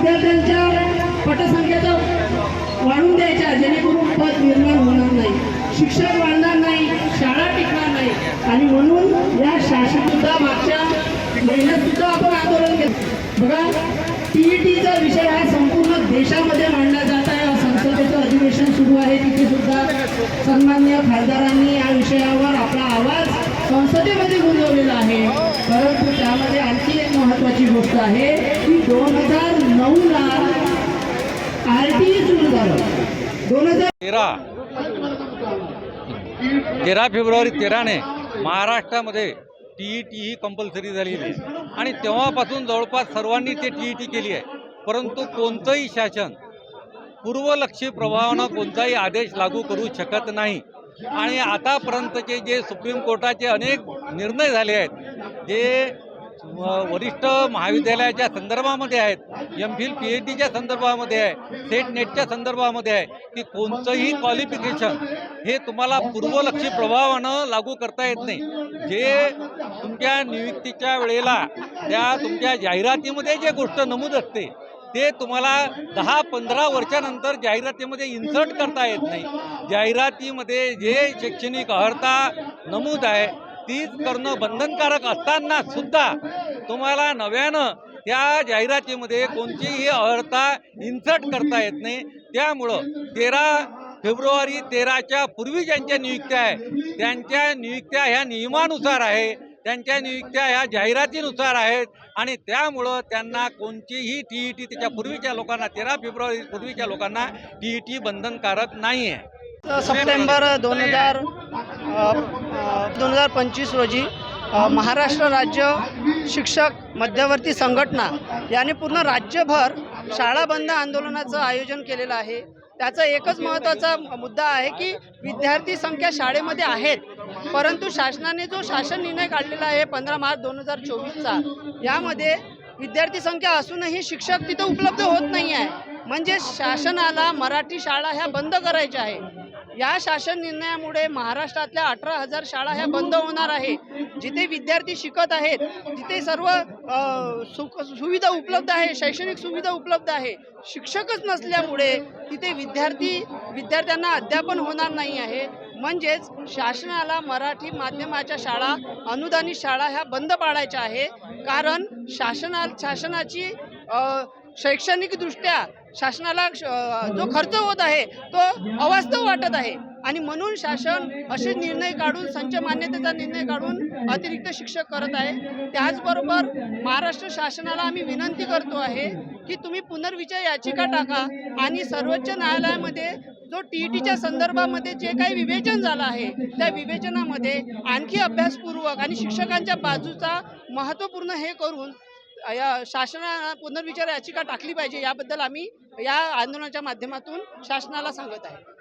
विद्यार्थ्यांच्या पटसंख्येचा वाढून द्यायच्या जेणेकरून पद निर्माण होणार नाही. शिक्षण वाढणार नाही शाळा टिकणार नाही. आणि म्हणून या शासनसुद्धा मागच्या महिन्यातसुद्धा आपण आंदोलन केलं. बघा टीईटीचा विषय हा संपूर्ण देशामध्ये मांडला जात आहे. संसदेचं अधिवेशन सुरू आहे. तिथे सुद्धा सन्मान्य खासदारांनी या विषयावर आपला आवाज संसदेमध्ये गुंजवलेला आहे. तेरा. तेरा फेब्रुवारी तेराने महाराष्ट्रामध्ये टी ई टी ही कंपल्सरी झालेली आहे आणि तेव्हापासून जवळपास सर्वांनी ते टी ई टी केली आहे. परंतु कोणतंही शासन पूर्वलक्षी प्रभावानं कोणताही आदेश लागू करू शकत नाही. आणि आतापर्यंतचे जे सुप्रीम कोर्टाचे अनेक निर्णय झाले आहेत जे वरिष्ठ महाविद्यालयाच्या संदर्भामध्ये आहेत. एम फिल पी एच डीच्या संदर्भामध्ये आहे. सेट नेटच्या संदर्भामध्ये आहे. की कोणतंही क्वालिफिकेशन हे तुम्हाला पूर्वलक्षी प्रभावानं लागू करता येत नाही. जे तुमच्या नियुक्तीच्या वेळेला त्या तुमच्या जाहिरातीमध्ये जे गोष्ट नमूद असते ते तुम्हाला दहा पंधरा वर्षानंतर जाहिरातीमध्ये इन्सर्ट करता येत नाही. जाहिरातीमध्ये जे शैक्षणिक अर्हता नमूद आहे तीच करणं बंधनकारक असताना सुद्धा तुम्हाला नव्यानं त्या जाहिरातीमध्ये कोणतीही अर्हता इन्सर्ट करता येत नाही. त्यामुळं तेरा फेब्रुवारी तेराच्या पूर्वी ज्यांच्या नियुक्त्या आहे त्यांच्या नियुक्त्या ह्या नियमानुसार आहे त्यांच्या नियुक्त्या ह्या जाहिरातीनुसार आहेत आणि त्यामुळं त्यांना कोणतीही टी ई टी त्याच्या पूर्वीच्या लोकांना तेरा फेब्रुवारी पूर्वीच्या लोकांना टी ई टी बंधनकारक नाही आहे सप्टेंबर दोन हजार दोन हजार पंचवीस रोजी महाराष्ट्र राज्य शिक्षक मध्यवर्ती संघटना याने पूर्ण राज्यभर शाळा बंद आंदोलनाचं आयोजन केलेलं आहे. त्याचा एकच महत्त्वाचा मुद्दा आहे की विद्यार्थी संख्या शाळेमध्ये आहेत परंतु शासनाने जो शासन निर्णय काढलेला आहे पंधरा मार्च दोन हजार चोवीसचा यामध्ये विद्यार्थी संख्या असूनही शिक्षक तिथं उपलब्ध होत नाही आहे म्हणजे शासनाला मराठी शाळा ह्या बंद करायच्या आहे या शासन निर्णयामुळे महाराष्ट्रातल्या अठरा हजार शाळा ह्या बंद होणार आहे. जिथे विद्यार्थी शिकत आहेत जिथे सर्व सुख सुविधा उपलब्ध आहे शैक्षणिक सुविधा उपलब्ध आहे. शिक्षकच नसल्यामुळे तिथे विद्यार्थी विद्यार्थ्यांना अध्यापन होणार नाही आहे. म्हणजेच शासनाला मराठी माध्यमाच्या शाळा अनुदानित शाळा ह्या बंद पाडायच्या आहे. कारण शासना शासनाची शैक्षणिकदृष्ट्या शासनाला जो खर्च होत आहे तो अवास्तव वाटत आहे. आणि म्हणून शासन असे निर्णय काढून संच मान्यतेचा निर्णय काढून अतिरिक्त शिक्षक करत आहे. त्याचबरोबर महाराष्ट्र शासनाला आम्ही विनंती करतो आहे की तुम्ही पुनर्विचार याचिका टाका आणि सर्वोच्च न्यायालयामध्ये जो टी ई टीच्या संदर्भामध्ये जे काही विवेचन झालं आहे त्या विवेचनामध्ये आणखी अभ्यासपूर्वक आणि शिक्षकांच्या बाजूचा महत्त्वपूर्ण हे करून या शासनाला पुनर्विचार याचिका टाकली पाहिजे याबद्दल आम्ही या आंदोलनाच्या माध्यमातून शासनाला सांगत आहे.